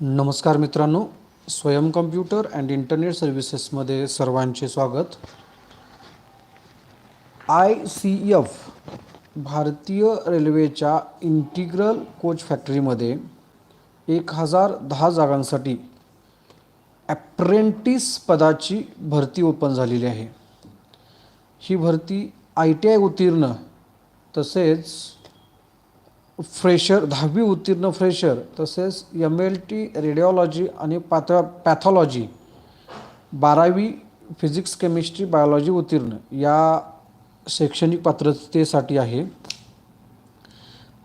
नमस्कार मित्रांनो स्वयं कम्प्युटर अँड इंटरनेट सर्व्हिसेसमध्ये सर्वांचे स्वागत. आय सी एफ भारतीय रेल्वेच्या इंटिग्रल कोच फॅक्टरीमध्ये एक हजार दहा जागांसाठी ॲप्रेंटिस पदाची भरती ओपन झालेली आहे. ही भरती आय टी आय उत्तीर्ण तसेच फ्रेशर दहावी उत्तीर्ण फ्रेशर तसेच एम एल टी रेडिओलॉजी आणि पॅथ पॅथॉलॉजी बारावी फिजिक्स केमिस्ट्री बायोलॉजी उत्तीर्ण. या शैक्षणिक पात्रतेसाठी आहे.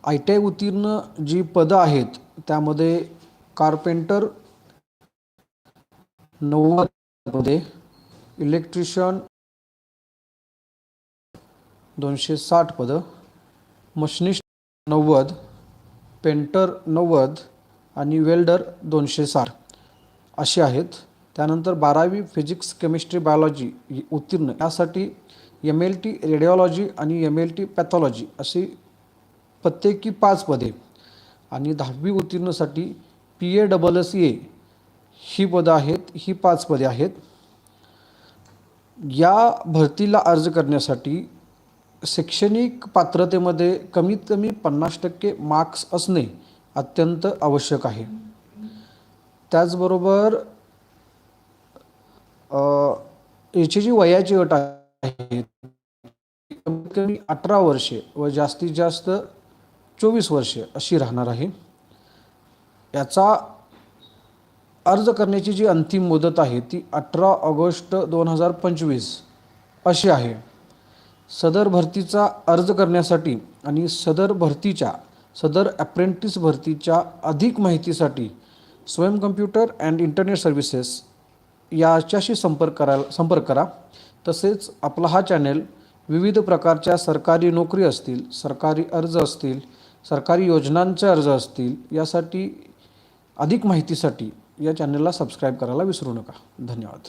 आय टी आय उत्तीर्ण जी पदं आहेत त्यामध्ये कार्पेंटर नव्वदमध्ये इलेक्ट्रिशियन दोनशे साठ पदं मशनिस्ट नव्वद पेंटर नव्वद आणि वेल्डर दोनशे साठ असे आहेत. त्यानंतर बारावी फिजिक्स केमिस्ट्री बायोलॉजी उत्तीर्ण. यासाठी एम एल टी रेडिओलॉजी आणि एम एल टी पॅथॉलॉजी अशी प्रत्येकी पाच पदे. आणि दहावी उत्तीर्णसाठी P A double S A ही पदं आहेत ही पाच पदे आहेत. या भरतीला अर्ज करण्यासाठी शैक्षणिक पात्रतेमध्ये कमीत कमी पन्नास टक्के मार्क्स असणे अत्यंत आवश्यक आहे. त्याचबरोबर याची जी वयाची अट आहे कमीत कमी अठरा वर्षे व जास्तीत जास्त चोवीस वर्षे अशी राहणार आहे. याचा अर्ज करण्याची जी अंतिम मुदत आहे ती अठरा ऑगस्ट दोन हजार पंचवीस अशी आहे. सदर भरतीचा अर्ज करण्यासाठी आणि सदर भरतीच्या सदर अप्रेंटिस भरतीच्या अधिक माहितीसाठी स्वयं कम्प्युटर अँड इंटरनेट सर्व्हिसेस याच्याशी संपर्क करायला संपर्क करा. तसेच आपला हा चॅनेल विविध प्रकारच्या सरकारी नोकरी असतील सरकारी अर्ज असतील सरकारी योजनांचे अर्ज असतील यासाठी अधिक माहितीसाठी या चॅनलला सबस्क्राईब करायला विसरू नका. धन्यवाद.